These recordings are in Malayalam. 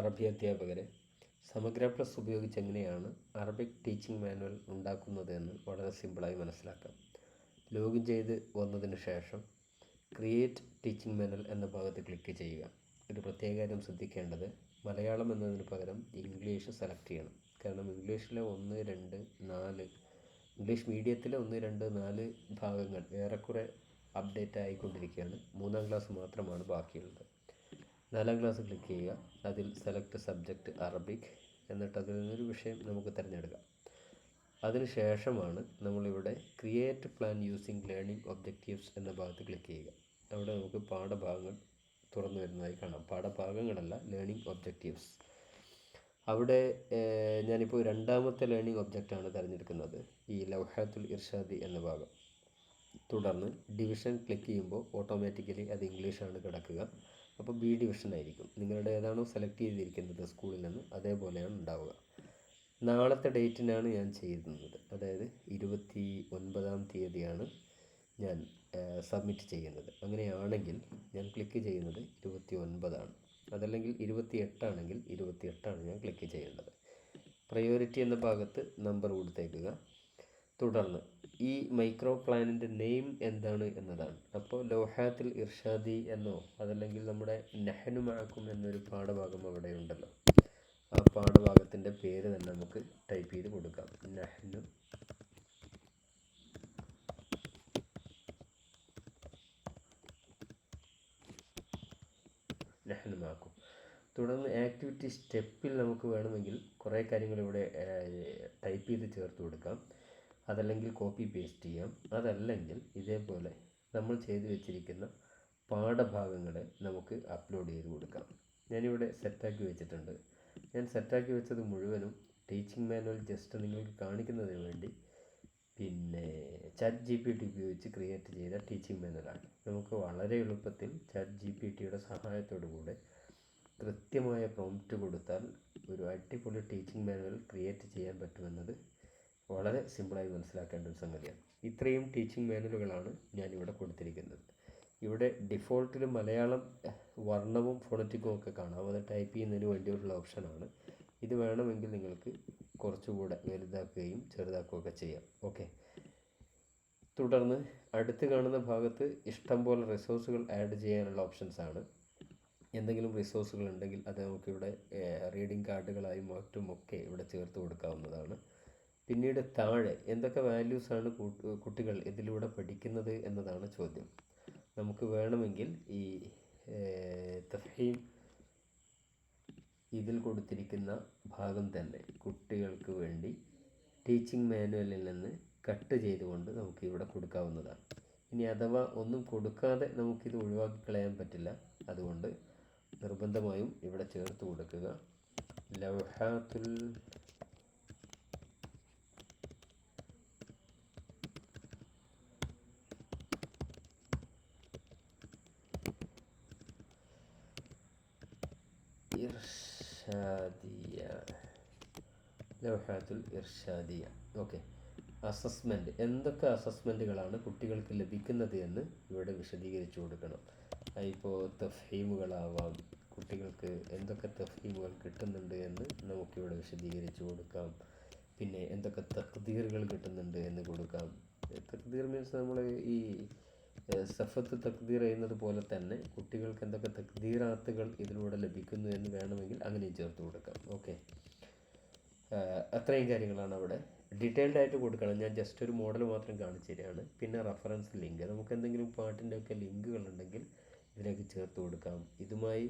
അറബി അധ്യാപകരെ സമഗ്ര പ്ലസ് ഉപയോഗിച്ച് എങ്ങനെയാണ് അറബിക് ടീച്ചിങ് മാനുവൽ ഉണ്ടാക്കുന്നത് എന്ന് വളരെ സിമ്പിളായി മനസ്സിലാക്കാം. ലോഗിൻ ചെയ്ത് വന്നതിന് ശേഷം ക്രിയേറ്റ് ടീച്ചിങ് മാനുവൽ എന്ന ഭാഗത്ത് ക്ലിക്ക് ചെയ്യുക. ഒരു പ്രത്യേക കാര്യം ശ്രദ്ധിക്കേണ്ടത് മലയാളം എന്നതിന് പകരം ഇംഗ്ലീഷ് സെലക്ട് ചെയ്യണം. കാരണം ഇംഗ്ലീഷിലെ ഒന്ന് രണ്ട് നാല് ഇംഗ്ലീഷ് മീഡിയത്തിലെ ഒന്ന് രണ്ട് നാല് ഭാഗങ്ങൾ ഏറെക്കുറെ അപ്ഡേറ്റ് ആയിക്കൊണ്ടിരിക്കുകയാണ്. മൂന്നാം ക്ലാസ് മാത്രമാണ് ബാക്കിയുള്ളത്. നാലാം ക്ലാസ് ക്ലിക്ക് ചെയ്യുക. അതിൽ സെലക്ട് സബ്ജക്റ്റ് അറബിക് എന്നിട്ട് അതിൽ നിന്നൊരു വിഷയം നമുക്ക് തിരഞ്ഞെടുക്കാം. അതിന് ശേഷമാണ് നമ്മളിവിടെ create plan using learning objectives എന്ന ഭാഗത്ത് ക്ലിക്ക് ചെയ്യുക. അവിടെ നമുക്ക് പാഠഭാഗങ്ങൾ തുറന്നു വരുന്നതായി കാണാം. പാഠഭാഗങ്ങളല്ല ലേണിംഗ് ഒബ്ജക്റ്റീവ്സ് അവിടെ ഞാനിപ്പോൾ രണ്ടാമത്തെ ലേണിംഗ് ഒബ്ജക്റ്റാണ് തിരഞ്ഞെടുക്കുന്നത്. ഈ ലൗഹാത്തുൽ ഇർഷാദി എന്ന ഭാഗം. തുടർന്ന് ഡിവിഷൻ ക്ലിക്ക് ചെയ്യുമ്പോൾ ഓട്ടോമാറ്റിക്കലി അത് ഇംഗ്ലീഷാണ് കിടക്കുക. അപ്പോൾ ബി ഡിവിഷൻ ആയിരിക്കും. നിങ്ങളുടെ ഏതാണോ സെലക്ട് ചെയ്തിരിക്കുന്നത് സ്കൂളിൽ നിന്ന് അതേപോലെയാണ് ഉണ്ടാവുക. നാളത്തെ ഡേറ്റിനാണ് ഞാൻ ചെയ്യുന്നത്. അതായത് ഇരുപത്തി ഒൻപതാം തീയതിയാണ് ഞാൻ സബ്മിറ്റ് ചെയ്യുന്നത്. അങ്ങനെയാണെങ്കിൽ ഞാൻ ക്ലിക്ക് ചെയ്യുന്നത് ഇരുപത്തി ഒൻപതാണ് അതല്ലെങ്കിൽ ഇരുപത്തി എട്ടാണെങ്കിൽ ഇരുപത്തി എട്ടാണ് ഞാൻ ക്ലിക്ക് ചെയ്യേണ്ടത്. പ്രയോറിറ്റി എന്ന ഭാഗത്ത് നമ്പർ കൊടുത്തേക്കുക. തുടർന്ന് ഈ മൈക്രോ പ്ലാനിന്റെ നെയിം എന്താണ് എന്നതാണ്. അപ്പോൾ ലോഹാത്തിൽ ഇർഷാദി എന്നോ അതല്ലെങ്കിൽ നമ്മുടെ നെഹനു മഴക്കും എന്നൊരു പാഠഭാഗം അവിടെ ഉണ്ടല്ലോ. ആ പാഠഭാഗത്തിന്റെ പേര് തന്നെ നമുക്ക് ടൈപ്പ് ചെയ്ത് കൊടുക്കാം. നെഹ്നു നെഹ്നുമാക്കും തുടർന്ന് ആക്ടിവിറ്റി സ്റ്റെപ്പിൽ നമുക്ക് വേണമെങ്കിൽ കുറേ കാര്യങ്ങൾ ഇവിടെ ടൈപ്പ് ചെയ്ത് ചേർത്ത് കൊടുക്കാം. അതല്ലെങ്കിൽ കോപ്പി പേസ്റ്റ് ചെയ്യാം. അതല്ലെങ്കിൽ ഇതേപോലെ നമ്മൾ ചെയ്തു വെച്ചിരിക്കുന്ന പാഠഭാഗങ്ങളെ നമുക്ക് അപ്ലോഡ് ചെയ്ത് കൊടുക്കാം. ഞാനിവിടെ സെറ്റാക്കി വെച്ചിട്ടുണ്ട്. ഞാൻ സെറ്റാക്കി വെച്ചത് മുഴുവനും ടീച്ചിങ് മാനുവൽ ജസ്റ്റ് നിങ്ങൾക്ക് കാണിക്കുന്നതിന് വേണ്ടി പിന്നെ ചാറ്റ് ജി പി ടി ഉപയോഗിച്ച് ക്രിയേറ്റ് ചെയ്ത ടീച്ചിങ് മാനുവലാണ് നമുക്ക് വളരെ എളുപ്പത്തിൽ ചാറ്റ് ജി പി ടിയുടെ സഹായത്തോടുകൂടെ കൃത്യമായ പ്രോംപ്റ്റ് കൊടുത്താൽ ഒരു അടിപൊളി ടീച്ചിങ് മാനുവൽ ക്രിയേറ്റ് ചെയ്യാൻ പറ്റുമെന്നത് വളരെ സിമ്പിളായി മനസ്സിലാക്കേണ്ട ഒരു സംഗതിയാണ്. ഇത്രയും ടീച്ചിങ് മാനുവലുകളാണ് ഞാനിവിടെ കൊടുത്തിരിക്കുന്നത്. ഇവിടെ ഡിഫോൾട്ടിൽ മലയാളം വർണവും ഫോണറ്റിക്കും ഒക്കെ കാണാം. അത് ടൈപ്പ് ചെയ്യുന്നതിന് വേണ്ടിയിട്ടുള്ള ഓപ്ഷനാണ് ഇത് വേണമെങ്കിൽ നിങ്ങൾക്ക് കുറച്ചുകൂടെ വലുതാക്കുകയും ചെറുതാക്കുകയൊക്കെ ചെയ്യാം. ഓക്കെ തുടർന്ന് അടുത്ത് കാണുന്ന ഭാഗത്ത് ഇഷ്ടം പോലെ റിസോഴ്സുകൾ ആഡ് ചെയ്യാനുള്ള ഓപ്ഷൻസ് ആണ്. എന്തെങ്കിലും റിസോഴ്സുകൾ ഉണ്ടെങ്കിൽ അത് നമുക്കിവിടെ റീഡിംഗ് കാർഡുകളായും മറ്റും ഒക്കെ ഇവിടെ ചേർത്ത് കൊടുക്കാവുന്നതാണ്. പിന്നീട് താഴെ എന്തൊക്കെ വാല്യൂസാണ് കുട്ടികൾ ഇതിലൂടെ പഠിക്കുന്നത് എന്നതാണ് ചോദ്യം. നമുക്ക് വേണമെങ്കിൽ ഈ തഫീം ഇതിൽ കൊടുത്തിരിക്കുന്ന ഭാഗം തന്നെ കുട്ടികൾക്ക് വേണ്ടി ടീച്ചിങ് മാനുവലിൽ നിന്ന് കട്ട് ചെയ്തുകൊണ്ട് നമുക്ക് ഇവിടെ കൊടുക്കാവുന്നതാണ്. ഇനി അഥവാ ഒന്നും കൊടുക്കാതെ നമുക്കിത് ഒഴിവാക്കി കളയാൻ പറ്റില്ല. അതുകൊണ്ട് നിർബന്ധമായും ഇവിടെ ചേർത്ത് കൊടുക്കുക. ലൗഹാത്തുൽ ഇർഷാദിയ ലൗഹാത്തുൽ ഇർഷാദിയ ഓക്കെ അസസ്മെന്റ് എന്തൊക്കെ അസസ്മെന്റുകളാണ് കുട്ടികൾക്ക് ലഭിക്കുന്നത് എന്ന് ഇവിടെ വിശദീകരിച്ചു കൊടുക്കണം. ഇപ്പോൾ തഫീമുകളാവാം കുട്ടികൾക്ക് എന്തൊക്കെ തഫീമുകൾ കിട്ടുന്നുണ്ട് എന്ന് നമുക്കിവിടെ വിശദീകരിച്ചു കൊടുക്കാം. പിന്നെ എന്തൊക്കെ തക്തീറുകൾ കിട്ടുന്നുണ്ട് എന്ന് കൊടുക്കാം. തക്തീർ മീൻസ് നമ്മൾ ഈ സഫത്ത് തക്ദീർ ചെയ്യുന്നത് പോലെ തന്നെ കുട്ടികൾക്ക് എന്തൊക്കെ തക്ദീറാത്തുകൾ ഇതിലൂടെ ലഭിക്കുന്നു എന്ന് വേണമെങ്കിൽ അങ്ങനെയും ചേർത്ത് കൊടുക്കാം. ഓക്കെ. അത്രയും കാര്യങ്ങളാണ് അവിടെ. ഡീറ്റെയിൽഡ് ആയിട്ട് കൊടുക്കണം. ഞാൻ ജസ്റ്റ് ഒരു മോഡൽ മാത്രം കാണിച്ചു തരികയാണ്. പിന്നെ റഫറൻസ് ലിങ്ക് നമുക്ക് എന്തെങ്കിലും പാട്ടിന്റെ ഒക്കെ ലിങ്കുകൾ ഉണ്ടെങ്കിൽ ഇതിലേക്ക് ചേർത്ത് കൊടുക്കാം. ഇതുമായി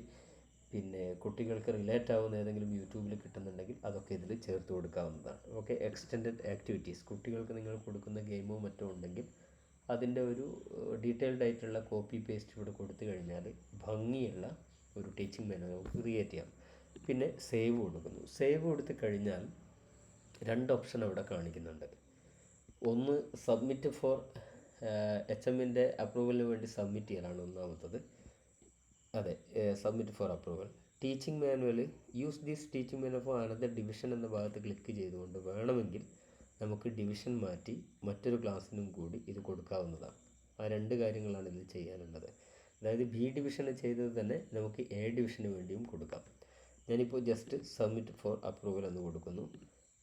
പിന്നെ കുട്ടികൾക്ക് റിലേറ്റ് ആവുന്ന ഏതെങ്കിലും യൂട്യൂബിൽ കിട്ടുന്നുണ്ടെങ്കിൽ അതൊക്കെ ഇതിൽ ചേർത്ത് കൊടുക്കാവുന്നതാണ്. ഓക്കെ. എക്സ്റ്റൻഡഡ് ആക്ടിവിറ്റീസ് കുട്ടികൾക്ക് നിങ്ങൾ കൊടുക്കുന്ന ഗെയിമോ മറ്റോ ഉണ്ടെങ്കിൽ അതിന്റെ ഒരു ഡീറ്റെയിൽഡ് ആയിട്ടുള്ള കോപ്പി പേസ്റ്റ് ഇവിടെ കൊടുത്തു കഴിഞ്ഞാൽ ഭംഗിയുള്ള ഒരു ടീച്ചിങ് മാനുവൽ നമുക്ക് ക്രിയേറ്റ് ചെയ്യാം. പിന്നെ സേവ് കൊടുക്കുന്നു. സേവ് കൊടുത്തു കഴിഞ്ഞാൽ രണ്ട് ഓപ്ഷൻ അവിടെ കാണിക്കുന്നുണ്ട്. ഒന്ന് സബ്മിറ്റ് ഫോർ എച്ച് എമ്മിന്റെ അപ്രൂവലിന് വേണ്ടി സബ്മിറ്റ് ചെയ്യലാണ് ഒന്നാമത്തത്. അതെ submit for approval. Teaching manual use this teaching manual for another division എന്ന ഭാഗത്ത് ക്ലിക്ക് ചെയ്തുകൊണ്ട് വേണമെങ്കിൽ നമുക്ക് ഡിവിഷൻ മാറ്റി മറ്റൊരു ക്ലാസ്സിനും കൂടി ഇത് കൊടുക്കാവുന്നതാണ്. ആ രണ്ട് കാര്യങ്ങളാണ് ഇതിൽ ചെയ്യാനുള്ളത്. അതായത് ബി ഡിവിഷന് ചെയ്തത് തന്നെ നമുക്ക് എ ഡിവിഷന് വേണ്ടിയും കൊടുക്കാം. ഞാനിപ്പോൾ ജസ്റ്റ് സബ്മിറ്റ് ഫോർ അപ്രൂവൽ എന്ന് കൊടുക്കുന്നു.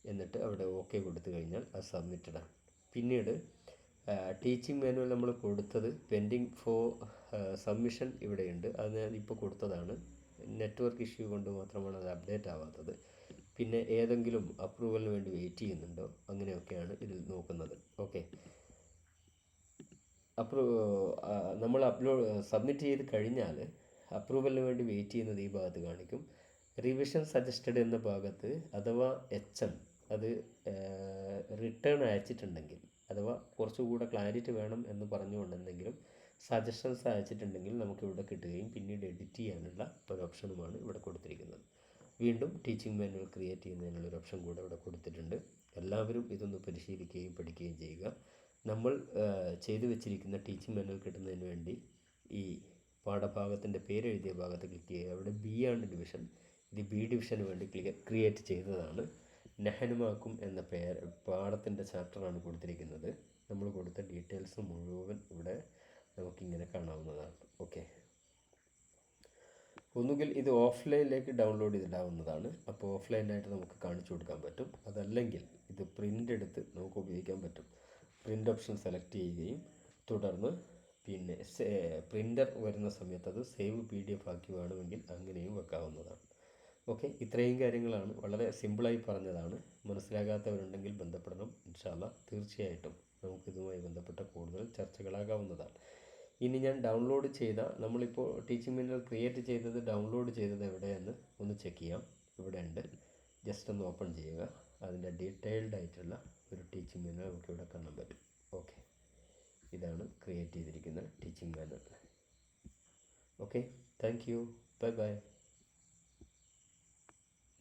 എന്നിട്ട് അവിടെ ഓക്കെ കൊടുത്തു കഴിഞ്ഞാൽ അത് സബ്മിറ്റഡ് ആണ്. പിന്നീട് ടീച്ചിങ് മാനുവൽ നമ്മൾ കൊടുത്തത് പെൻഡിങ് ഫോർ സബ്മിഷൻ ഇവിടെയുണ്ട്. അത് ഞാൻ ഇപ്പോൾ കൊടുത്തതാണ്. നെറ്റ്വർക്ക് ഇഷ്യൂ കൊണ്ട് മാത്രമാണ് അത് അപ്ഡേറ്റ് ആവാത്തത്. പിന്നെ ഏതെങ്കിലും അപ്രൂവലിന് വേണ്ടി വെയിറ്റ് ചെയ്യുന്നുണ്ടോ? അങ്ങനെയൊക്കെയാണ് ഇതിൽ നോക്കുന്നത്. ഓക്കെ അപ്രൂ നമ്മൾ അപ്ലോഡ് സബ്മിറ്റ് ചെയ്ത് കഴിഞ്ഞാൽ അപ്രൂവലിന് വേണ്ടി വെയിറ്റ് ചെയ്യുന്നത് ഈ ഭാഗത്ത് കാണിക്കും. റിവിഷൻ സജസ്റ്റഡ് എന്ന ഭാഗത്ത് അഥവാ എച്ച് എം അത് റിട്ടേൺ അയച്ചിട്ടുണ്ടെങ്കിൽ അഥവാ കുറച്ചുകൂടെ ക്ലാരിറ്റി വേണം എന്ന് പറഞ്ഞുകൊണ്ടെന്തെങ്കിലും സജഷൻസ് അയച്ചിട്ടുണ്ടെങ്കിൽ നമുക്കിവിടെ കിട്ടുകയും പിന്നീട് എഡിറ്റ് ചെയ്യാനുള്ള ഒരു ഓപ്ഷനുമാണ് ഇവിടെ കൊടുത്തിരിക്കുന്നത്. വീണ്ടും ടീച്ചിങ് മാനുവൽ ക്രിയേറ്റ് ചെയ്യുന്നതിനുള്ള ഒരു ഓപ്ഷൻ കൂടെ ഇവിടെ കൊടുത്തിട്ടുണ്ട്. എല്ലാവരും ഇതൊന്ന് പരിശീലിക്കുകയും പഠിക്കുകയും ചെയ്യുക. നമ്മൾ ചെയ്തു വെച്ചിരിക്കുന്ന ടീച്ചിങ് മാനുവൽ കിട്ടുന്നതിന് വേണ്ടി ഈ പാഠഭാഗത്തിന്റെ പേരെഴുതിയ ഭാഗത്ത് ക്ലിക്ക് ചെയ്യുക. അവിടെ ബി ആണ് ഡിവിഷൻ ഇത് ബി ഡിവിഷന് വേണ്ടി ക്രിയേറ്റ് ചെയ്തതാണ്. നെഹനുമാക്കും എന്ന പേര് പാഠത്തിന്റെ ചാപ്റ്ററാണ് കൊടുത്തിരിക്കുന്നത്. നമ്മൾ കൊടുത്ത ഡീറ്റെയിൽസ് മുഴുവൻ ഇവിടെ നമുക്കിങ്ങനെ കാണാവുന്നതാണ്. ഓക്കെ ഒന്നുകിൽ ഇത് ഓഫ്ലൈനിലേക്ക് ഡൗൺലോഡ് ചെയ്തിടാവുന്നതാണ് അപ്പോൾ ഓഫ്ലൈനായിട്ട് നമുക്ക് കാണിച്ചു കൊടുക്കാൻ പറ്റും. അതല്ലെങ്കിൽ ഇത് പ്രിന്റ് എടുത്ത് നമുക്ക് ഉപയോഗിക്കാൻ പറ്റും. പ്രിന്റ് ഓപ്ഷൻ സെലക്ട് ചെയ്യുകയും തുടർന്ന് പിന്നെ പ്രിന്റർ വരുന്ന സമയത്ത് അത് സേവ് പി ഡി എഫ് ആക്കി വേണമെങ്കിൽ അങ്ങനെയും വെക്കാവുന്നതാണ്. ഓക്കെ ഇത്രയും കാര്യങ്ങളാണ്. വളരെ സിമ്പിളായി പറഞ്ഞതാണ്. മനസ്സിലാകാത്തവരുണ്ടെങ്കിൽ ബന്ധപ്പെടണം. ഇൻഷാല്ല തീർച്ചയായിട്ടും നമുക്കിതുമായി ബന്ധപ്പെട്ട കൂടുതൽ ചർച്ചകളാകാവുന്നതാണ്. ഇനി ഞാൻ ഡൗൺലോഡ് ചെയ്ത നമ്മളിപ്പോൾ ടീച്ചിങ് മാനുവൽ ക്രിയേറ്റ് ചെയ്തത് ഡൗൺലോഡ് ചെയ്തത് എവിടെയെന്ന് ഒന്ന് ചെക്ക് ചെയ്യാം. ഇവിടെ ഉണ്ട്. ജസ്റ്റ് ഒന്ന് ഓപ്പൺ ചെയ്യുക. അതിന്റെ ഡീറ്റെയിൽഡ് ആയിട്ടുള്ള ഒരു ടീച്ചിങ് മാനുവൽ നമുക്ക് ഇവിടെ കാണാൻ പറ്റും. ഓക്കെ ഇതാണ് ക്രിയേറ്റ് ചെയ്തിരിക്കുന്ന teaching manual okay thank you bye bye